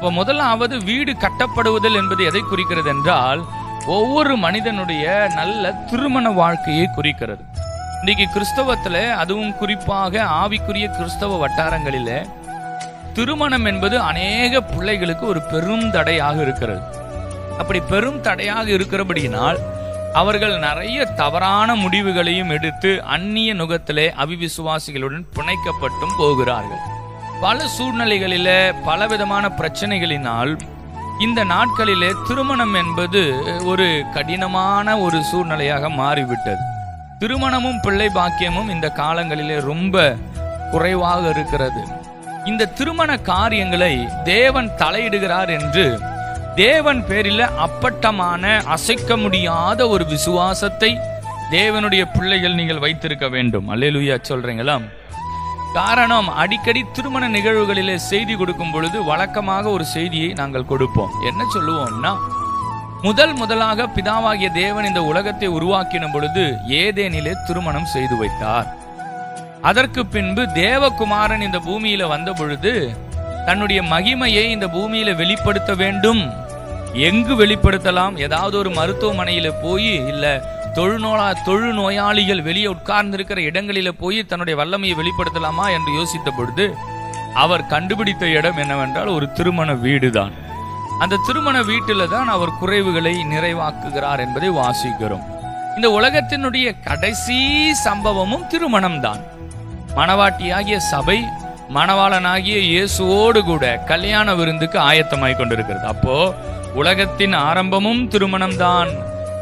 இப்போ முதலாவது வீடு கட்டப்படுவதில் என்பது எதை குறிக்கிறது என்றால் ஒவ்வொரு மனிதனுடைய நல்ல திருமண வாழ்க்கையை குறிக்கிறது. இன்னைக்கு கிறிஸ்தவத்துல அதுவும் குறிப்பாக ஆவிக்குரிய கிறிஸ்தவ வட்டாரங்களில் திருமணம் என்பது அநேக பிள்ளைகளுக்கு ஒரு பெரும் தடையாக இருக்கிறது. அப்படி பெரும் தடையாக இருக்கிறபடியினால் அவர்கள் நிறைய தவறான முடிவுகளையும் எடுத்து அந்நிய நுகத்திலே அவிவிசுவாசிகளுடன் பிணைக்கப்பட்டும் போகிறார்கள். பல சூழ்நிலைகளில பலவிதமான பிரச்சனைகளினால் இந்த நாட்களிலே திருமணம் என்பது ஒரு கடினமான ஒரு சூழ்நிலையாக மாறிவிட்டது. திருமணமும் பிள்ளை பாக்கியமும் இந்த காலங்களிலே ரொம்ப குறைவாக இருக்கிறது. இந்த திருமண காரியங்களை தேவன் தலையிடுகிறார் என்று தேவன் பேரில் அப்பட்டமான அசைக்க முடியாத ஒரு விசுவாசத்தை தேவனுடைய பிள்ளைகள் நீங்கள் வைத்திருக்க வேண்டும். அல்லேலூயா சொல்றீங்களா? காரணம் அடிக்கடி திருமண நிகழ்வுகளிலே செய்தி கொடுக்கும் பொழுது வழக்கமாக ஒரு செய்தியை நாங்கள் கொடுப்போம். என்ன சொல்லுவோம்னா முதல் முதலாக பிதாவாகிய தேவன் இந்த உலகத்தை உருவாக்கின பொழுது ஏதேனிலே திருமணம் செய்து வைத்தார். அதற்கு பின்பு தேவகுமாரன் இந்த பூமியில வந்த பொழுது தன்னுடைய மகிமையை இந்த பூமியில வெளிப்படுத்த வேண்டும். எங்கு வெளிப்படுத்தலாம்? ஏதாவது ஒரு மருத்துவமனையில போய் இல்ல தொழுநோயா தொழுநோயாளிகள் வெளியே உட்கார்ந்திருக்கிற இடங்களில போய் தன்னுடைய வல்லமையை வெளிப்படுத்தலாமா என்று யோசித்த பொழுது அவர் கண்டுபிடித்த இடம் என்னவென்றால் ஒரு திருமண வீடுதான். அந்த திருமண வீட்டில தான் அவர் குறைவுகளை நிறைவாக்குகிறார் என்பதை வாசிக்கிறோம். இந்த உலகத்தினுடைய கடைசி சம்பவமும் திருமணம்தான். மணவாட்டியாகிய சபை மணவாளனாகிய இயேசுவோடு கூட கல்யாண விருந்துக்கு ஆயத்தமாய் கொண்டிருக்கிறது. அப்போ உலகத்தின் ஆரம்பமும் திருமணம்தான்.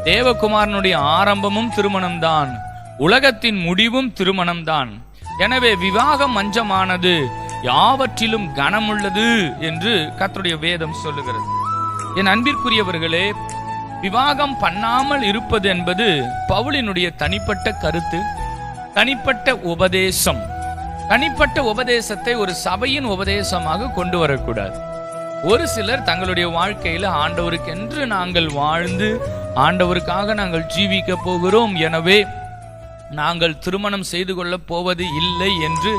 தேவகுமாரனுடைய ஆரம்பமும் திருமணம்தான். உலகத்தின் முடிவும் திருமணம்தான். எனவே விவாகம் மஞ்சமானது. யாவற்றிலும் கனமுள்ளது என்று கத்தருடைய வேதம் சொல்லுகிறது. என் அன்பிற்குரியவர்களே விவாகம் பண்ணாமல் இருப்பது என்பது பவுலினுடைய தனிப்பட்ட கருத்து தனிப்பட்ட உபதேசம். தனிப்பட்ட உபதேசத்தை ஒரு சபையின் உபதேசமாக கொண்டு வரக்கூடாது. ஒரு சிலர் தங்களுடைய வாழ்க்கையில ஆண்டவருக்கென்று நாங்கள் வாழ்ந்து ஆண்டவருக்காக நாங்கள் ஜீவிக்க போகிறோம். எனவே நாங்கள் திருமணம் செய்து கொள்ளப் போவது இல்லை என்று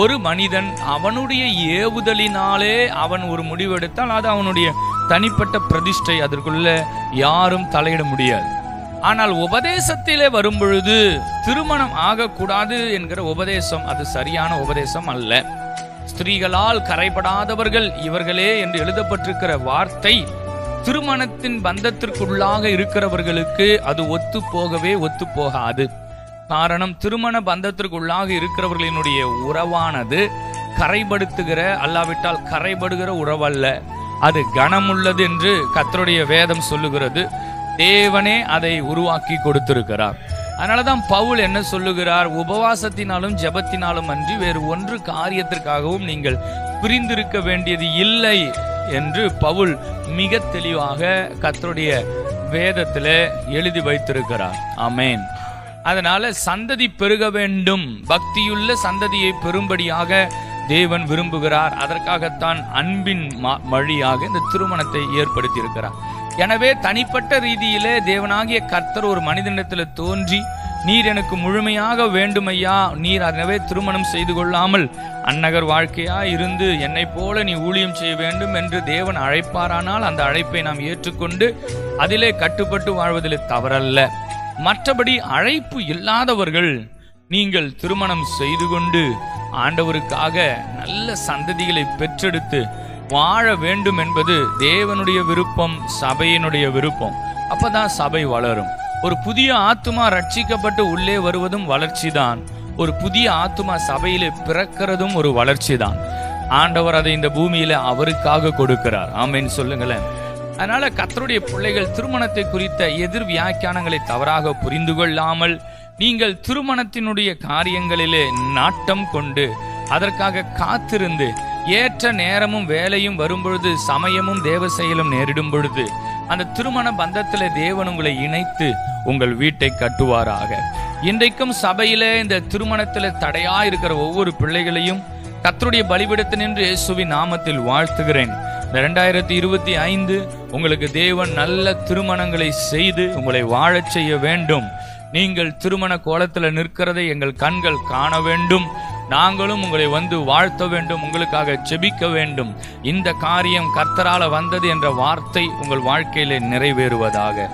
ஒரு மனிதன் அவனுடைய ஏவுதலினாலே அவன் ஒரு முடிவெடுத்தால் அது அவனுடைய தனிப்பட்ட பிரதிஷ்டை. அதற்குள்ள யாரும் தலையிட முடியாது. ஆனால் உபதேசத்திலே வரும்பொழுது திருமணம் ஆகக்கூடாது என்கிற உபதேசம் அது சரியான உபதேசம் அல்ல. ஸ்திரீகளால் கரைபடாதவர்கள் இவர்களே என்று எழுதப்பட்டிருக்கிற வார்த்தை திருமணத்தின் பந்தத்திற்குள்ளாக இருக்கிறவர்களுக்கு அது ஒத்து போகவே ஒத்து போகாது காரணம் திருமண பந்தத்திற்குள்ளாக இருக்கிறவர்களினுடைய உறவானது கரைபடுத்துகிற அல்லாவிட்டால் கரைபடுகிற உறவல்ல. அது கனமுள்ளது என்று கத்தருடைய வேதம் சொல்லுகிறது. தேவனே அதை உருவாக்கி கொடுத்திருக்கிறார். அதனாலதான் பவுல் என்ன சொல்லுகிறார்? உபவாசத்தினாலும் ஜெபத்தினாலும் அன்றி வேறு ஒன்று காரியத்திற்காகவும் நீங்கள் பிரிந்திருக்க வேண்டியது இல்லை. என்று பவுல் மிக தெளிவாக கத்தருடைய வேதத்தில் எழுதி வைத்திருக்கிறார். ஆமென். அதனால சந்ததி பெருக வேண்டும். பக்தியுள்ள சந்ததியை பெறும்படியாக தேவன் விரும்புகிறார். அதற்காகத்தான் அன்பின் ம- வழியாக இந்த திருமணத்தை ஏற்படுத்தி இருக்கிறார் எனவே தனிப்பட்ட ரீதியிலே தேவனாகிய கர்த்தர் ஒரு மனிதனிடத்தில் தோன்றி நீர் எனக்கு முழுமையாக வேண்டுமையா? நீர் அதனவே திருமணம் செய்து கொள்ளாமல் அன்னகர் வாழ்க்கையா இருந்து என்னை போல நீ ஊழியம் செய்ய வேண்டும் என்று தேவன் அழைப்பாரானால் அந்த அழைப்பை நாம் ஏற்றுக்கொண்டு அதிலே கட்டுப்பட்டு வாழ்வதில் தவறல்ல. மற்றபடி அழைப்பு இல்லாதவர்கள் நீங்கள் திருமணம் செய்து கொண்டு ஆண்டவருக்காக நல்ல சந்ததிகளை பெற்றெடுத்து வாழ வேண்டும் என்பது தேவனுடைய விருப்பம் சபையினுடைய விருப்பம். அப்பதான் சபை வளரும். ஒரு புதிய ஆத்துமா ரட்சிக்கப்பட்டு உள்ளே வருவதும் வளர்ச்சி தான் ஒரு புதிய ஆத்துமா சபையிலே பிறக்கிறதும் ஒரு வளர்ச்சி தான் ஆண்டவர் அதை இந்த பூமியில அவருக்காக கொடுக்கிறார். ஆமைன்னு சொல்லுங்களேன். அதனால கத்தருடைய பிள்ளைகள் திருமணத்தை குறித்த எதிர் வியாக்கியானங்களை தவறாக புரிந்து கொள்ளாமல் நீங்கள் திருமணத்தினுடைய காரியங்களிலே நாட்டம் கொண்டு அதற்காக காத்திருந்து ஏற்ற நேரமும் வேலையும் வரும்பொழுது சமயமும் தேவ செயலும் நேரிடும் பொழுது அந்த திருமண பந்தத்தில் தேவன் உங்களை இணைத்து உங்கள் வீட்டை கட்டுவாராக. இன்றைக்கும் சபையில இந்த திருமணத்தில் தடையா இருக்கிற ஒவ்வொரு பிள்ளைகளையும் கத்தருடைய பலிபிடத்து நின்று இயேசுவி நாமத்தில் வாழ்த்துகிறேன். இந்த ரெண்டாயிரத்தி இருபத்தி ஐந்து உங்களுக்கு தேவன் நல்ல திருமணங்களை செய்து உங்களை வாழச் செய்ய வேண்டும். நீங்கள் திருமண கோலத்தில் நிற்கிறதை எங்கள் கண்கள் காண வேண்டும். நாங்களும் உங்களை வந்து வாழ்த்த வேண்டும் உங்களுக்காக செபிக்க வேண்டும். இந்த காரியம் கர்த்தரால வந்தது என்ற வார்த்தை உங்கள் வாழ்க்கையிலே நிறைவேறுவதாக.